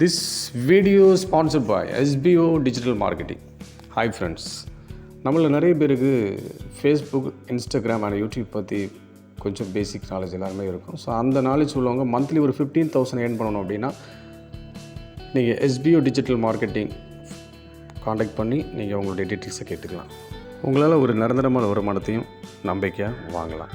This video sponsored by SPO digital marketing hi friends நம்மள நிறைய பேருக்கு ஃபேஸ்புக் இன்ஸ்டாகிராம் அண்ட் யூடியூப் பற்றி கொஞ்சம் பேசிக் நாலேஜ் எல்லாருமே இருக்கும். ஸோ அந்த நாலேஜ் உள்ளவங்க மந்த்லி ஒரு ஃபிஃப்டீன் தௌசண்ட் ஏர்ன் பண்ணணும் அப்படின்னா நீங்கள் எஸ்பிஓ டிஜிட்டல் மார்க்கெட்டிங் காண்டாக்ட் பண்ணி நீங்கள் உங்களுடைய டீட்டெயில்ஸை கேட்டுக்கலாம். உங்களால் ஒரு நிரந்தரமான வருமானத்தையும் நம்பிக்கையாக வாங்கலாம்.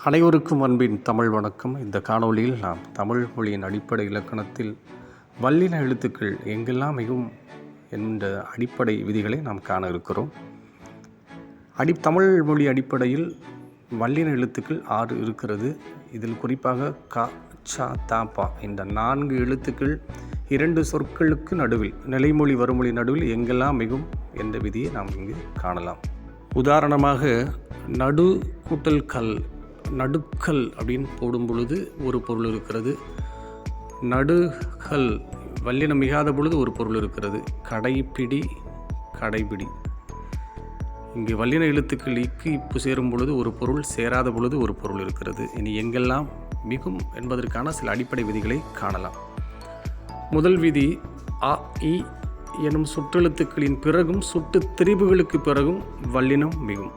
அனைவருக்கும் அன்பின் தமிழ் வணக்கம். இந்த காணொளியில் நாம் தமிழ் மொழியின் அடிப்படை இலக்கணத்தில் வல்லின எழுத்துக்கள் எங்கெல்லாம் மிகவும் என்ற அடிப்படை விதிகளை நாம் காண இருக்கிறோம். அடி தமிழ் மொழி அடிப்படையில் வல்லின எழுத்துக்கள் ஆறு இருக்கிறது. இதில் குறிப்பாக க ச தாப்பா இந்த நான்கு எழுத்துக்கள் இரண்டு சொற்களுக்கு நடுவில் நிலைமொழி வருமொழி நடுவில் எங்கெல்லாம் மிகும் என்ற விதியை நாம் இங்கு காணலாம். உதாரணமாக நடு கூட்டல் கல் நடுக்கல் அப்படின்னு போடும் பொழுது ஒரு பொருள் இருக்கிறது. நடுகல் வல்லினம் மிகாத பொழுது ஒரு பொருள் இருக்கிறது. கடைப்பிடி கடைபிடி. இங்கு வல்லின எழுத்துக்கள் இக்கு இப்பு சேரும் பொழுது ஒரு பொருள் சேராத பொழுது ஒரு பொருள் இருக்கிறது. இனி எங்கெல்லாம் மிகும் என்பதற்கான சில அடிப்படை விதிகளை காணலாம். முதல் விதி அ இ எனும் சுற்றெழுத்துக்களின் பிறகும் சுட்டு திரிபுகளுக்கு பிறகும் வல்லினம் மிகும்.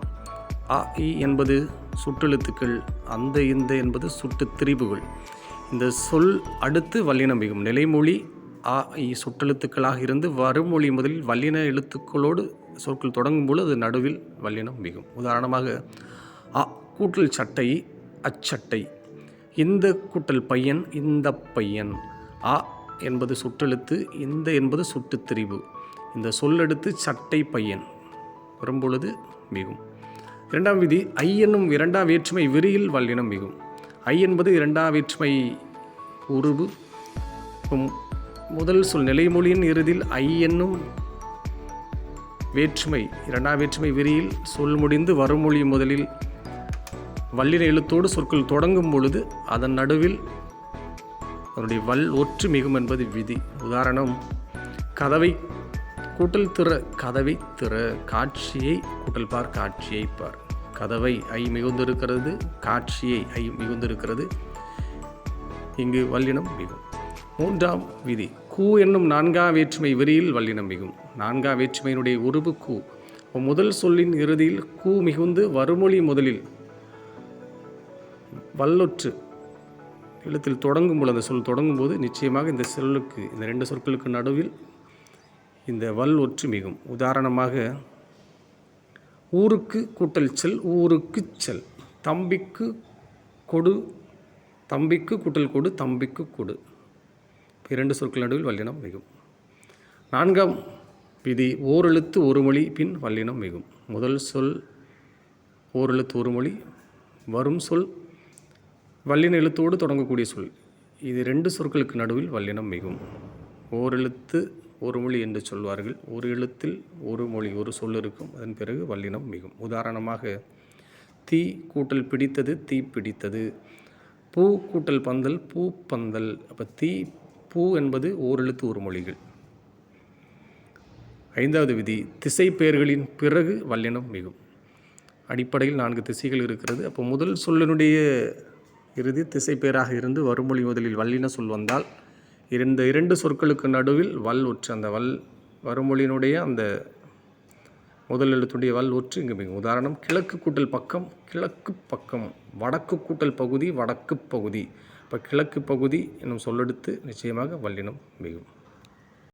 அ இ என்பது சுற்றெழுத்துக்கள் அந்த இந்த என்பது சுட்டு திரிபுகள் இந்த சொல் அடுத்து வல்லினம் மிகும் நிலைமொழி அ இ சுற்றெழுத்துக்களாக இருந்து வருமொழி முதலில் வல்லின எழுத்துக்களோடு சொற்கள் தொடங்கும் பொழுது அது நடுவில் வல்லினம் மிகும் உதாரணமாக அ கூட்டல் சட்டை அச்சட்டை. இந்த கூட்டல் பையன் இந்த பையன். அ என்பது சுற்றெழுத்து இந்த என்பது சுட்டுத்திரிவு இந்த சொல்லெடுத்து சட்டை பையன். வரும்பொழுது மிகும். இரண்டாம் விதி ஐ என்னும் இரண்டா வேற்றுமை விரியில் வல்லினம் மிகும். ஐ என்பது இரண்டா வேற்றுமை உருவு முதல் சொல் நிலைமொழியின் இறுதியில் ஐ என்னும் வேற்றுமை இரண்டா வேற்றுமை விரியில் சொல் முடிந்து வருமொழி முதலில் வல்லின எழுத்தோடு சொற்கள் தொடங்கும் பொழுது அதன் நடுவில் அதனுடைய வல் ஒற்று மிகும் என்பது விதி. உதாரணம் கதவை கூட்டல் திற கதவை திற காட்சியை கூட்டல் பார் காட்சியை பார். கதவை ஐ மிகுந்திருக்கிறது காட்சியை ஐ மிகுந்திருக்கிறது. இங்கு வல்லினம் மிகும். மூன்றாம் விதி கூ என்னும் நான்காம் வேற்றுமை விரியில் வல்லினம் மிகும். நான்காம் வேற்றுமையினுடைய உருவு கூ. முதல் சொல்லின் இறுதியில் கூ மிகுந்து வருமொழி முதலில் வல்லொற்று எழுத்தில் தொடங்கும் பொழுது அந்த சொல் தொடங்கும் போது நிச்சயமாக இந்த சொல்லுக்கு இந்த ரெண்டு சொற்களுக்கு நடுவில் இந்த வல் ஒற்று மிகும். உதாரணமாக ஊருக்கு கூட்டல் செல் ஊருக்கு செல். தம்பிக்கு கொடு தம்பிக்கு கூட்டல் கொடு தம்பிக்கு கொடு. இரண்டு சொற்கள் நடுவில் வல்லினம் மிகும். நான்காம் விதி ஓரெழுத்து ஒரு மொழி பின் வல்லினம் மிகும். முதல் சொல் ஓரெழுத்து ஒரு மொழி வரும் சொல் வல்லின எழுத்தோடு தொடங்கக்கூடிய சொல். இது ரெண்டு சொற்களுக்கு நடுவில் வல்லினம் மிகும். ஓரெழுத்து ஒரு மொழி என்று சொல்வார்கள். ஒரு எழுத்தில் ஒரு மொழி ஒரு சொல் இருக்கும். அதன் பிறகு வல்லினம் மிகும். உதாரணமாக தீ கூட்டல் பிடித்தது தீ பிடித்தது. பூ கூட்டல் பந்தல் பூ பந்தல். அப்போ தீ பூ என்பது ஓரெழுத்து ஒரு மொழிகள். ஐந்தாவது விதி திசை பெயர்களின் பிறகு வல்லினம் மிகும். அடிப்படையில் நான்கு திசைகள் இருக்கிறது. அப்போ முதல் சொல்லினுடைய இறுதி திசை பெயராக இருந்து வருமொழி முதலில் வல்லின சொல் வந்தால் இந்த இரண்டு சொற்களுக்கு நடுவில் வல் ஒற்று அந்த வல் வருமொழியினுடைய அந்த முதல் எழுத்துடைய வல் ஒற்று இங்கே மிக உதாரணம். கிழக்கு கூட்டல் பக்கம் கிழக்கு பக்கம் வடக்கு கூட்டல் பகுதி வடக்கு பகுதி. இப்போ கிழக்கு பகுதி என்னும் சொல்லெடுத்து நிச்சயமாக வல்லினம் மிகும்